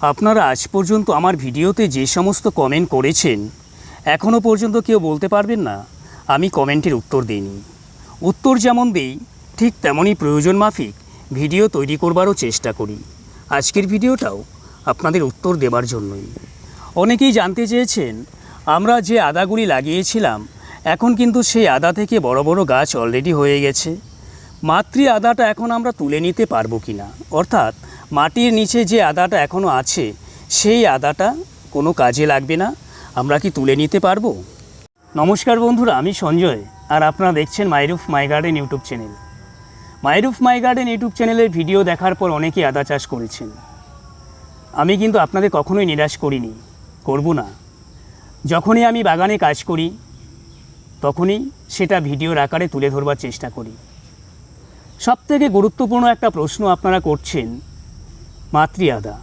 আপনারা আজ পর্যন্ত আমার ভিডিওতে যে সমস্ত কমেন্ট করেছেন এখনও পর্যন্ত কেউ বলতে পারবেন না, আমি কমেন্টের উত্তর দিইনি। উত্তর যেমন দেই, ঠিক তেমনই প্রয়োজন মাফিক ভিডিও তৈরি করবারও চেষ্টা করি। আজকের ভিডিওটাও আপনাদের উত্তর দেবার জন্যই। অনেকেই জানতে চেয়েছেন, আমরা যে আদাগুলি লাগিয়েছিলাম, এখন কিন্তু সেই আদা থেকে বড় বড় গাছ অলরেডি হয়ে গেছে। মাতৃ আদাটা এখন আমরা তুলে নিতে পারব কি না অর্থাৎ মাটির নিচে যে আদাটা এখনও আছে, সেই আদাটা কোনো কাজে লাগবে না। আমরা কি তুলে নিতে পারব? নমস্কার বন্ধুরা, আমি সঞ্জয়, আর আপনারা দেখছেন my roof my garden YouTube channel. My roof my garden YouTube চ্যানেলের ভিডিও দেখার পর অনেকেই আদা চাষ করেছেন। আমি কিন্তু আপনাদের কখনোই নিরাশ করিনি, করব না। যখনই আমি বাগানে কাজ করি, তখনই সেটা ভিডিওর আকারে তুলে ধরবার চেষ্টা করি। সবথেকে গুরুত্বপূর্ণ একটা প্রশ্ন আপনারা করছেন মাতৃ আদা।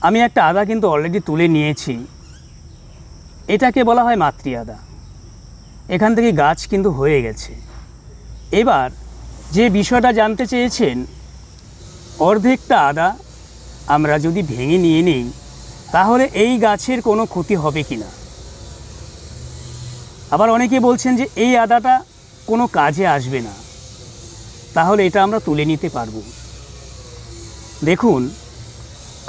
আমি একটা আদা কিন্তু অলরেডি তুলে নিয়েছি। এটাকে বলা হয় মাতৃ আদা। এখান থেকে গাছ কিন্তু হয়ে গেছে। এবার যে বিষয়টা জানতে চেয়েছেন, অর্ধেকটা আদা আমরা যদি ভেঙে নিয়ে নিই, তাহলে এই গাছের কোনো ক্ষতি হবে কি না আবার অনেকে বলছেন যে এই আদাটা কোনো কাজে আসবে না। তাহলে এটা আমরা তুলে নিতে পারব। দেখুন,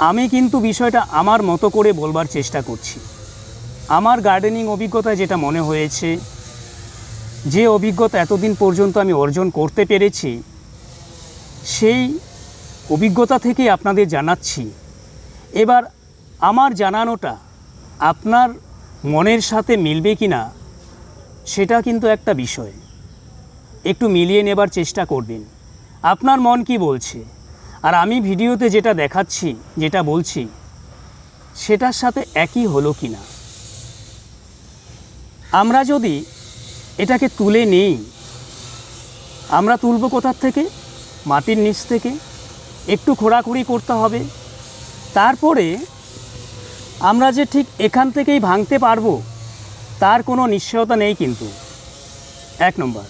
আমি কিন্তু বিষয়টা আমার মতো করে বলবার চেষ্টা করছি। আমার গার্ডেনিং অভিজ্ঞতায় যেটা মনে হয়েছে, যে অভিজ্ঞতা এতদিন পর্যন্ত আমি অর্জন করতে পেরেছি, সেই অভিজ্ঞতা থেকেই আপনাদের জানাচ্ছি। এবার আমার জানানোটা আপনার মনের সাথে মিলবে কি না সেটা কিন্তু একটা বিষয়। একটু মিলিয়ে নেবার চেষ্টা করবেন। আপনার মন কি বলছে? আর আমি ভিডিওতে যেটা দেখাচ্ছি, যেটা বলছি, সেটার সাথে একই হলো কি না আমরা যদি এটাকে তুলে নেই, আমরা তুলব কোথার থেকে? মাটির নিচ থেকে। একটু খোঁড়াখুড়ি করতে হবে। তারপরে আমরা যে ঠিক এখান থেকেই ভাঙতে পারব, তার কোনো নিশ্চয়তা নেই কিন্তু। এক নম্বর।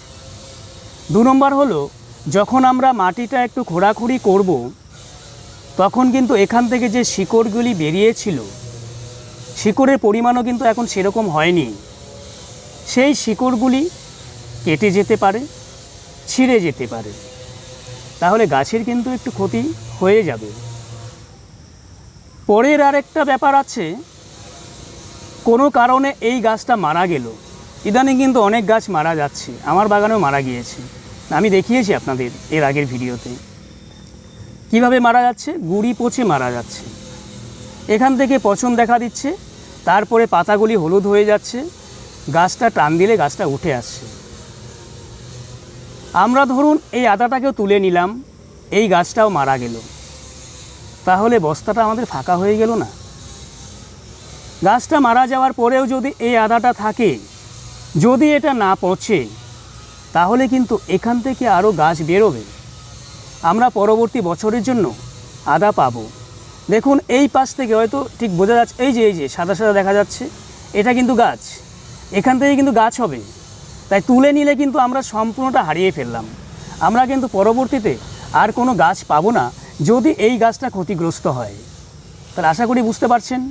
দু নম্বর হলো যখন আমরা মাটিটা একটু খোঁড়াখুড়ি করব, তখন কিন্তু এখান থেকে যে শিকড়গুলি বেরিয়েছিল, শিকড়ের পরিমাণও কিন্তু এখন সেরকম হয়নি। সেই শিকড়গুলি কেটে যেতে পারে, ছিঁড়ে যেতে পারে। তাহলে গাছের কিন্তু একটু ক্ষতি হয়ে যাবে। পরের আরেকটা ব্যাপার আছে, কোনো কারণে এই গাছটা মারা গেল। ইদানিং কিন্তু অনেক গাছ মারা যাচ্ছে, আমার বাগানেও মারা গিয়েছে। আমি দেখিয়েছি আপনাদের এর আগের ভিডিওতে। কীভাবে মারা যাচ্ছে? গুড়ি পচে মারা যাচ্ছে। এখান থেকে পচন দেখা দিচ্ছে, তারপরে পাতাগুলি হলুদ হয়ে যাচ্ছে, গাছটা টান দিলে গাছটা উঠে আসছে। আমরা ধরুন এই আদাটাকেও তুলে নিলাম, এই গাছটাও মারা গেল। তাহলে বস্তাটা আমাদের ফাঁকা হয়ে গেল না? গাছটা মারা যাওয়ার পরেও যদি এই আদাটা থাকে, যদি এটা না পচে তাহলে কিন্তু এখান থেকে আরও গাছ বেরোবে। আমরা পরবর্তী বছরের জন্য আদা পাবো। দেখুন, এই পাশ থেকে হয়তো ঠিক বোঝা যাচ্ছে, এই যে এই যে, সাদা সাদা দেখা যাচ্ছে, এটা কিন্তু গাছ। এখান থেকে কিন্তু গাছ হবে। তাই তুলে নিলে কিন্তু আমরা সম্পূর্ণটা হারিয়ে ফেললাম। আমরা কিন্তু পরবর্তীতে আর কোনো গাছ পাবো না, যদি এই গাছটা ক্ষতিগ্রস্ত হয়। তাহলে আশা করি বুঝতে পারছেন?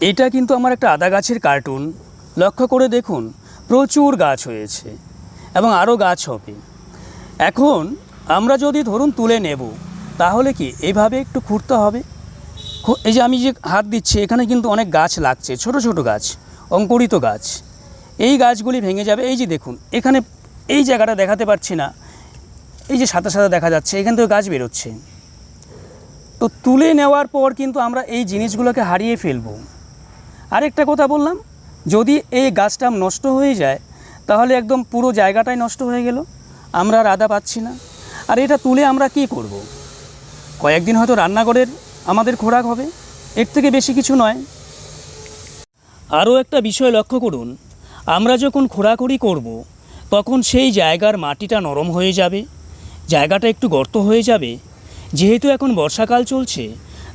এটা কিন্তু আমার একটা আদা গাছের কার্টুন লক্ষ্য করে দেখুন, প্রচুর গাছ হয়েছে। এবং আরও গাছ হবে। এখন আমরা যদি ধরুন তুলে নেব, তাহলে কি এইভাবে একটু খুঁড়তে হবে? এই যে আমি যে হাত দিচ্ছি, এখানে কিন্তু অনেক গাছ লাগছে, ছোট ছোট গাছ, অঙ্কুরিত গাছ। এই গাছগুলি ভেঙে যাবে। এই যে দেখুন, এখানে এই জায়গাটা দেখাতে পারছি না। এই যে সাদা সাদা দেখা যাচ্ছে, এখান থেকে গাছ বেরোচ্ছে। তো তুলে নেওয়ার পর কিন্তু আমরা এই জিনিসগুলোকে হারিয়ে ফেলব। আরেকটা কথা বললাম, যদি এই গাছটা নষ্ট হয়ে যায় তাহলে একদম পুরো জায়গাটাই নষ্ট হয়ে গেল। আমরা আর আদা পাচ্ছি না। আর এটা তুলে আমরা কি করব। কয়েকদিন হয়তো রান্নাঘরের আমাদের খোরাক হবে। এর থেকে বেশি কিছু নয়। আরও একটা বিষয় লক্ষ্য করুন। আমরা যখন খোঁড়াখুড়ি করব, তখন সেই জায়গার মাটিটা নরম হয়ে যাবে। জায়গাটা একটু গর্ত হয়ে যাবে। যেহেতু এখন বর্ষাকাল চলছে,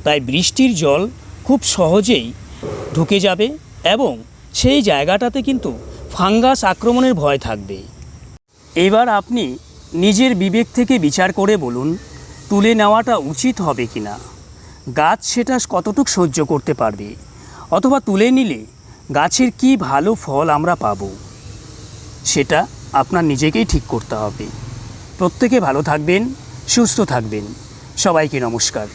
তাই বৃষ্টির জল খুব সহজেই ঢুকে যাবে এবং সেই জায়গাটাতে কিন্তু ফাঙ্গাস আক্রমণের ভয় থাকবে। এবার আপনি নিজের বিবেক থেকে বিচার করে বলুন, তুলে নেওয়াটা উচিত হবে কি না গাছ সেটা কতটুক সহ্য করতে পারবে? অথবা তুলে নিলে গাছের কি ভালো ফল আমরা পাবো? সেটা আপনার নিজেকেই ঠিক করতে হবে। প্রত্যেকে ভালো থাকবেন, সুস্থ থাকবেন। সবাইকে নমস্কার।